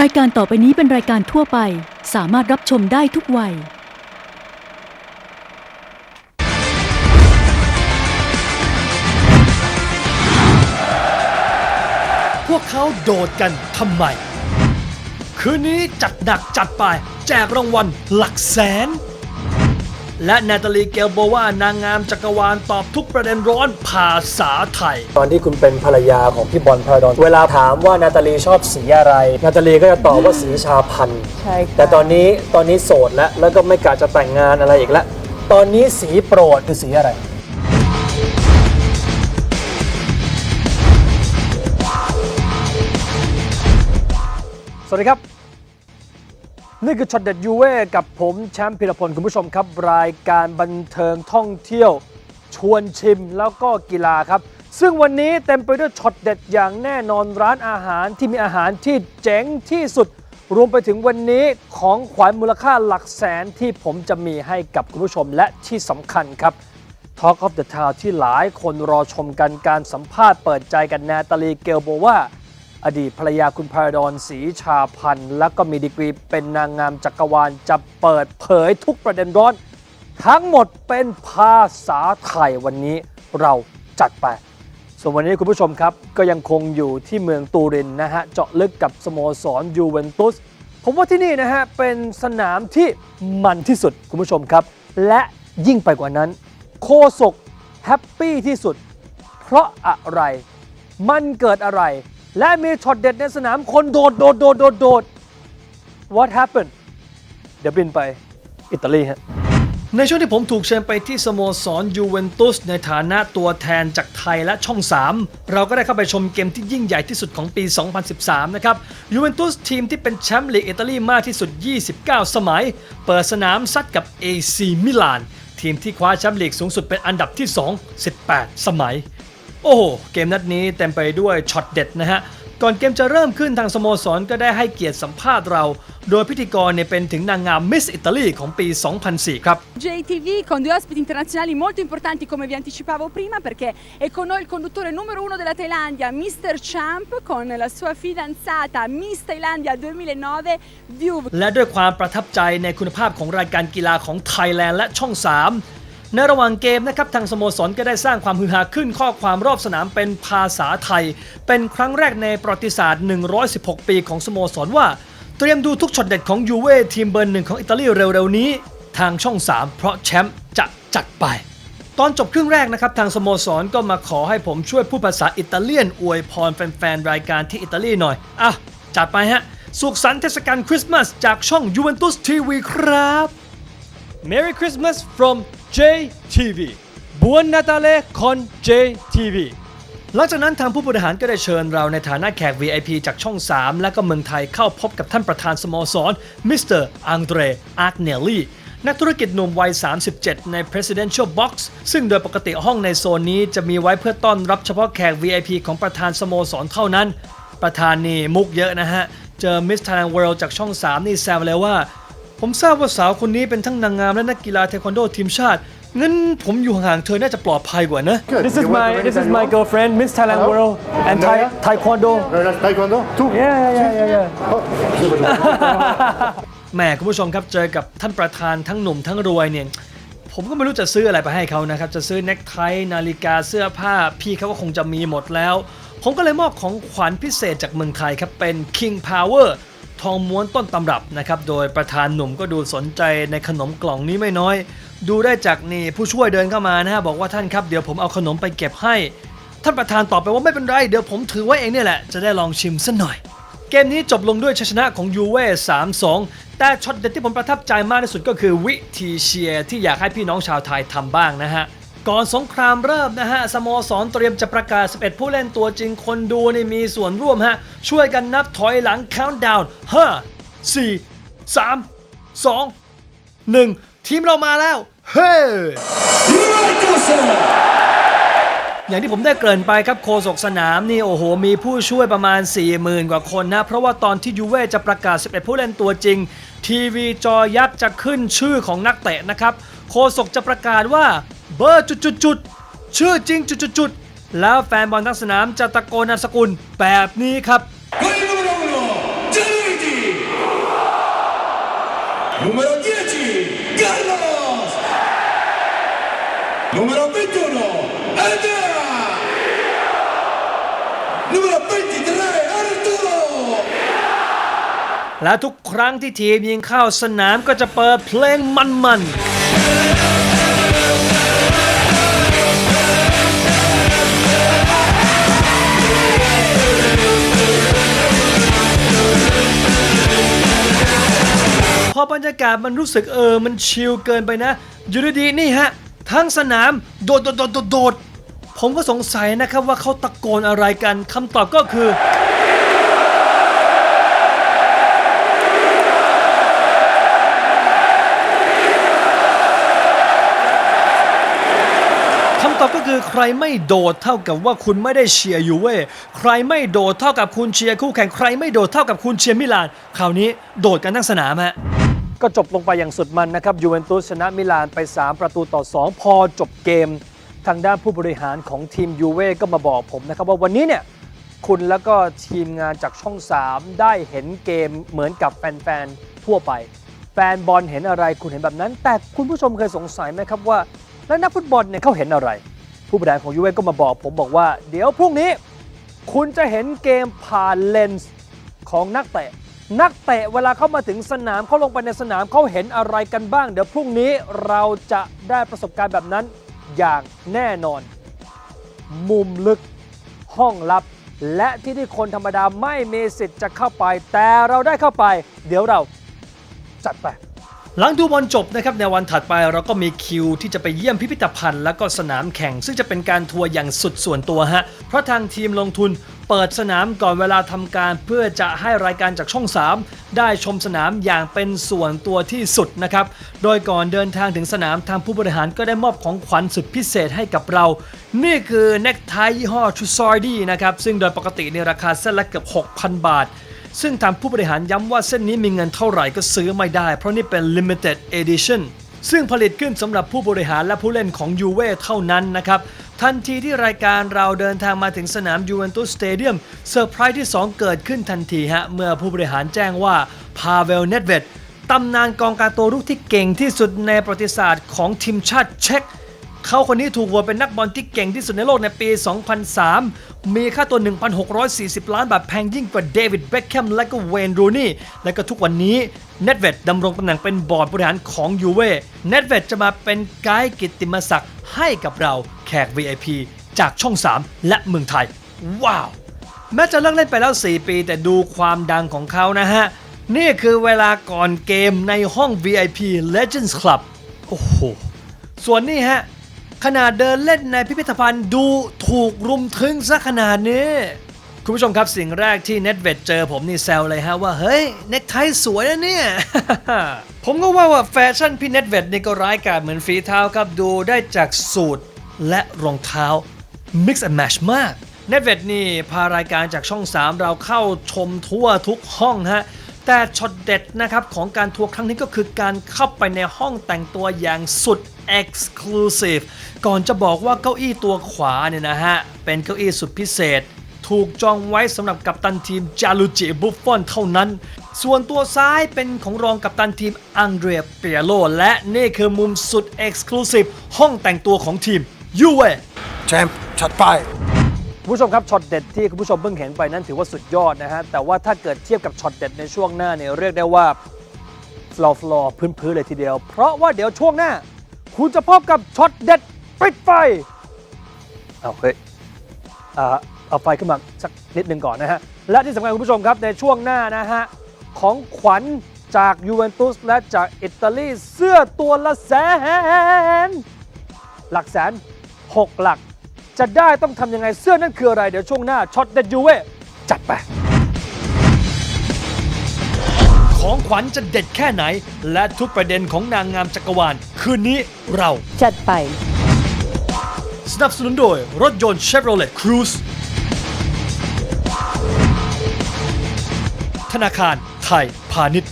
รายการต่อไปนี้เป็นรายการทั่วไป สามารถรับชมได้ทุกวัย พวกเขาโดดกันทำไม คืนนี้จัดหนักจัดไป แจกรางวัลหลักแสน และนาตาลีเกลโบวานางงามจักรวาลตอบทุกประเด็นร้อนภาษาไทย ตอนที่คุณเป็นภรรยาของพี่บอลพาราดอน เวลาถามว่านาตาลีชอบสีอะไร นาตาลีก็จะตอบว่าสีชาพันธุ์ใช่ค่ะแต่ตอนนี้ตอนนี้โสดแล้วแล้วก็ไม่กะจะแต่งงานอะไรอีกแล้วตอนนี้สีโปรดคือสีอะไร สวัสดีครับ นี่คือช็อตเด็ดยูเว่กับผมแชมป์พิรพล คุณผู้ชมครับ รายการบันเทิงท่องเที่ยว ชวนชิมแล้วก็กีฬาครับ ซึ่งวันนี้เต็มไปด้วยช็อตเด็ดอย่างแน่นอนร้านอาหารที่มีอาหารที่เจ๋งที่สุด รวมไปถึงวันนี้ของขวัญมูลค่าหลักแสนที่ผมจะมีให้กับคุณผู้ชมและที่สำคัญครับ Talk of the Town ที่หลายคนรอชมกันการสัมภาษณ์เปิดใจกันนาตาลีเกลโบว่า อดีตภรรยาคุณพารดอนศรีชาพันธ์และก็มีดีกรีเป็นนางงามจักรวาลจะเปิดเผยทุกประเด็นร้อน ทั้งหมดเป็นภาษาไทยวันนี้เราจัดไป ส่วนวันนี้คุณผู้ชมครับ ก็ยังคงอยู่ที่เมืองตูรินนะฮะ เจาะลึกกับสโมสรยูเวนตุสผมว่าที่นี่นะฮะ เป็นสนามที่มันที่สุดคุณผู้ชมครับ และยิ่งไปกว่านั้น โคศกแฮปปี้ที่สุด เพราะอะไรมันเกิดอะไร และมีช็อตเด็ดในสนามคนโดดโดดโดดโดดโดด What happened เดี๋ยวบินไปอิตาลีฮะในช่วงที่ผมถูกเชิญไปที่สโมสรยูเวนตุสในฐานะตัวแทนจากไทยและช่อง 3 เราก็ได้เข้าไปชมเกมที่ยิ่งใหญ่ที่สุดของปี 2013 นะครับยูเวนตุสทีมที่เป็นแชมป์ลีกอิตาลีมากที่สุด 29 สมัย เปิดสนามซัดกับ AC มิลาน ทีมที่คว้าแชมป์ลีกสูงสุดเป็นอันดับที่ 2 18 สมัย โอ้โห เกมนัดนี้เต็มไปด้วยช็อตเด็ดนะฮะ ก่อนเกมจะเริ่มขึ้นทางสโมสรก็ได้ให้เกียรติสัมภาษณ์เรา โดยพิธีกรเนี่ยเป็นถึงนางงามมิสอิตาลีของปี 2004 ครับ JTV con due ospiti internazionali molto importanti come vi anticipavo prima perché è con noi il conduttore numero uno della Thailandia, Mr. Champ, con la sua fidanzata Miss Thailandia 2009, Viu และด้วยความประทับใจในคุณภาพของรายการกีฬาของไทยแลนด์และช่อง 3 ในระหว่างเกมนะครับทางสโมสรก็ได้สร้างความฮือฮาขึ้นข้อความรอบสนามเป็นภาษาไทย เป็นครั้งแรกในประวัติศาสตร์ 116 ปีของสโมสรว่า เตรียมดูทุกช็อตเด็ดของยูเว่ทีมเบอร์หนึ่งของอิตาลีเร็วๆนี้ ทางช่อง 3 เพราะแชมป์จะจัดไปตอนจบครึ่งแรกนะครับ ทางสโมสรก็มาขอให้ผมช่วยพูดภาษาอิตาเลียน อวยพรแฟนๆ รายการที่อิตาลีหน่อย อะ จัดไปฮะ สุขสันต์เทศกาลคริสต์มาสจากช่อง Juventus TV ครับ Merry Christmas from JTV Buon Natale con JTV หลังจากนั้นทางผู้บริหารก็ได้เชิญเราในฐานะแขก VIP จากช่อง 3 และก็เมืองไทยเข้าพบกับท่านประธานสโมสรมิสเตอร์อังเดรอาร์เนลลี่นักธุรกิจหนุ่มวัย 37 ใน Presidential Box ซึ่งโดยปกติห้องในโซนนี้จะมีไว้เพื่อต้อนรับเฉพาะแขก VIP ของประธานสโมสรเท่านั้น ประธานนี่มุกเยอะนะฮะ เจอมิส t ท a นเวิลด์จากช่อง 3 นี่แซวเลยว่า ผมทราบว่าสาวคนนี้เป็นทั้งนางงามและนักกีฬาเทควันโดทีมชาติ งั้นผมอยู่ห่างๆเธอน่าจะปลอดภัยกว่านะ This is my this is my girlfriend Miss Thailand World and Thai Taekwondo Very nice taekwondo. Two. Yeah yeah yeah yeah แหมคุณผู้ชมครับเจอกับท่านประธานทั้งหนุ่มทั้งรวยเนี่ยผมก็ไม่รู้จะซื้ออะไรไปให้เขานะครับ จะซื้อเน็กไทนาฬิกาเสื้อผ้า พี่เขาก็คงจะมีหมดแล้ว ผมก็เลยมอบของขวัญพิเศษจากเมืองไทยครับเป็น King Power ทองม้วนต้นตำรับนะครับ โดยประธานหนุ่มก็ดูสนใจในขนมกล่องนี้ไม่น้อย ดูได้จากนี่ผู้ช่วยเดินเข้ามานะฮะบอกว่าท่านครับเดี๋ยวผมเอาขนมไปเก็บให้ ท่านประธานตอบไปว่าไม่เป็นไรเดี๋ยวผมถือไว้เองเนี่ยแหละจะได้ลองชิมสักหน่อย เกมนี้จบลงด้วยชัยชนะของยูเว่3-2 แต่ช็อตเด็ดที่ผมประทับใจมากที่สุดก็คือวิธีเชียร์ที่อยากให้พี่น้องชาวไทยทำบ้างนะฮะ ก่อนสงครามเริ่มนะฮะสโมสรเตรียมจะประกาศ 11 ผู้เล่นตัวจริงคนดูนี่มีส่วนร่วมฮะ ช่วยกันนับถอยหลัง countdown 5 4 3 2 1 ทีมเรามาแล้ว เฮ้อย่างที่ผมได้เกริ่นไปครับโคศกสนามนี่โอ้โห มีผู้ช่วยประมาณ 40,000 กว่าคนนะ เพราะว่าตอนที่ยูเว่จะประกาศ 11 ผู้เล่นตัวจริง ทีวีจอยักษ์จะขึ้นชื่อของนักเตะนะครับ โคศกจะประกาศว่า เบอร์จุดจุดจุดชื่อจริงจุดจุดจุดแล้วแฟนบอลทั้งสนามจะตะโกนนามสกุลแบบนี้ครับนูเมโร10การ์ลสนูเมโ21เอเดรานูเมโ23อาร์ตโรและทุกครั้งที่ทีมยิงเข้าสนามก็จะเปิดเพลงมันๆ บรรยากาศมันรู้สึกเออมันชิลเกินไปนะ อยู่ดีๆนี่ฮะ ทั้งสนามโดดโดดโดดโดดผมก็สงสัยนะครับว่าเขาตะโกนอะไรกันคำตอบก็คือคำตอบก็คือใครไม่โดดเท่ากับว่าคุณไม่ได้เชียร์ยูเว่ใครไม่โดดเท่ากับคุณเชียร์คู่แข่งใครไม่โดดเท่ากับคุณเชียร์มิลานคราวนี้โดดกันทั้งสนามฮะ ก็จบลงไปอย่างสุดมันนะครับยูเวนตุสชนะมิลานไป 3 ประตูต่อ 2 พอจบเกม ทางด้านผู้บริหารของทีมยูเว่ก็มาบอกผมนะครับว่าวันนี้เนี่ยคุณแล้วก็ทีมงานจากช่อง 3 ได้เห็นเกมเหมือนกับแฟนๆทั่วไป แฟนบอลเห็นอะไรคุณเห็นแบบนั้น แต่คุณผู้ชมเคยสงสัยไหมครับว่า แล้วนักฟุตบอลเนี่ยเขาเห็นอะไร ผู้บริหารของยูเว่ก็มาบอกผมบอกว่า เดี๋ยวพรุ่งนี้ คุณจะเห็นเกมผ่านเลนส์ของนักเตะ นักเตะเวลาเข้ามาถึงสนามเขาลงไปในสนามเขาเห็นอะไรกันบ้าง เดี๋ยวพรุ่งนี้เราจะได้ประสบการณ์แบบนั้นอย่างแน่นอน มุมลึกห้องลับ และที่ที่คนธรรมดาไม่มีสิทธิ์จะเข้าไป แต่เราได้เข้าไป เดี๋ยวเราจัดไปหลังดูบอลจบนะครับในวันถัดไปเราก็มีคิวที่จะไปเยี่ยมพิพิธภัณฑ์และก็สนามแข่ง ซึ่งจะเป็นการทัวร์อย่างสุดส่วนตัวฮะเพราะทางทีมลงทุน เปิดสนามก่อนเวลาทำการเพื่อจะให้รายการจากช่อง 3 ได้ชมสนามอย่างเป็นส่วนตัวที่สุดนะครับ โดยก่อนเดินทางถึงสนามทางผู้บริหารก็ได้มอบของขวัญสุดพิเศษให้กับเรา นี่คือเน็กไทยี่ห้อชูซอร์ดีนะครับ ซึ่งโดยปกติในราคาเส้นละเกือบ 6,000 บาท ซึ่งทางผู้บริหารย้ำว่าเส้นนี้มีเงินเท่าไหร่ก็ซื้อไม่ได้ เพราะนี่เป็น limited edition ซึ่งผลิตขึ้นสำหรับผู้บริหารและผู้เล่นของยูเว่เท่านั้นนะครับ ทันทีที่รายการเราเดินทางมาถึงสนามยูเวนตุสสเตเดียมเซอร์ไพรส์ที่ 2 เกิดขึ้นทันทีฮะ เมื่อผู้บริหารแจ้งว่าพาเวลเนตเวตตำนานกองการตัวรุกที่เก่งที่สุดในประวัติศาสตร์ของทีมชาติเช็ก เขาคนนี้ถูกโหวตเป็นนักบอลที่เก่งที่สุดในโลกในปี 2003 มีค่าตัว 1,640 ล้านบาทแพงยิ่งกว่าเดวิดเบ็คแคมและก็เวนรูนี่ และก็ทุกวันนี้เนตเวดดำรงตำแหน่งเป็นบอร์ดบริหารของยูเว่เนตเวดจะมาเป็นไกด์กิตติมศักดิ์ให้กับเราแขก VIP จากช่อง 3 และเมืองไทย ว้าว แม้จะเลิกเล่นไปแล้ว 4 ปี แต่ดูความดังของเขานะฮะ นี่คือเวลาก่อนเกมในห้อง VIP Legends Club โอ้โห ส่วนนี้ฮะ ขนาดเดินเล่นในพิพิธภัณฑ์ดูถูกรุมทึงซะขนาดนี้ คุณผู้ชมครับสิ่งแรกที่เน็ตเวดเจอผมนี่แซวเลยฮะว่า เฮ้ย เน็กไทสวยนะเนี่ย ผมก็ว่าว่าแฟชั่นพี่เน็ตเวดนี่ก็ร้ายกาจเหมือนฝีเท้าครับดูได้จากสูตรและรองเท้า Mix and Match มากเน็ตเวดนี่พารายการจากช่อง 3 เราเข้าชมทั่วทุกห้องฮะแต่ช็อตเด็ดนะครับของการทัวร์ครั้งนี้ก็คือการเข้าไปในห้องแต่งตัวอย่างสุด Exclusive ก่อนจะบอกว่าเก้าอี้ตัวขวาเนี่ยนะฮะ เป็นเก้าอี้สุดพิเศษ ถูกจองไว้สำหรับกัปตันทีมจาลูจิบุฟฟอนเท่านั้น ส่วนตัวซ้ายเป็นของรองกัปตันทีมอังเดรียเปียโล และนี่คือมุมสุด Exclusive ห้องแต่งตัวของทีมยูเวแชมป์ชัดไปคุณผู้ชมครับช็อตเด็ดที่คุณผู้ชมเพิ่งเห็นไปนั้นถือว่าสุดยอดนะฮะ แต่ว่าถ้าเกิดเทียบกับช็อตเด็ดในช่วงหน้าเนี่ยเรียกได้ว่าฟลอฟลอพื้นๆเลยทีเดียว เพราะว่าเดี๋ยวช่วงหน้า คุณจะพบกับช็อตเด็ดปิดไฟ เอาเฮ้ยอ่าเอาไฟขึ้นมาสักนิดหนึ่งก่อนนะฮะ และที่สำคัญคุณผู้ชมครับในช่วงหน้านะฮะ ของขวัญจากยูเวนตุสและจากอิตาลีเสื้อตัวละแสน หลักแสน6หลัก จะได้ต้องทำยังไงเสื้อนั่นคืออะไร เดี๋ยวช่วงหน้าช็อตเด็ดยูเว่จัดไป ของขวัญจะเด็ดแค่ไหน และทุกประเด็นของนางงามจักรวาล คืนนี้เราจัดไป สนับสนุนโดยรถยนต์ Chevrolet Cruze ธนาคารไทยพาณิชย์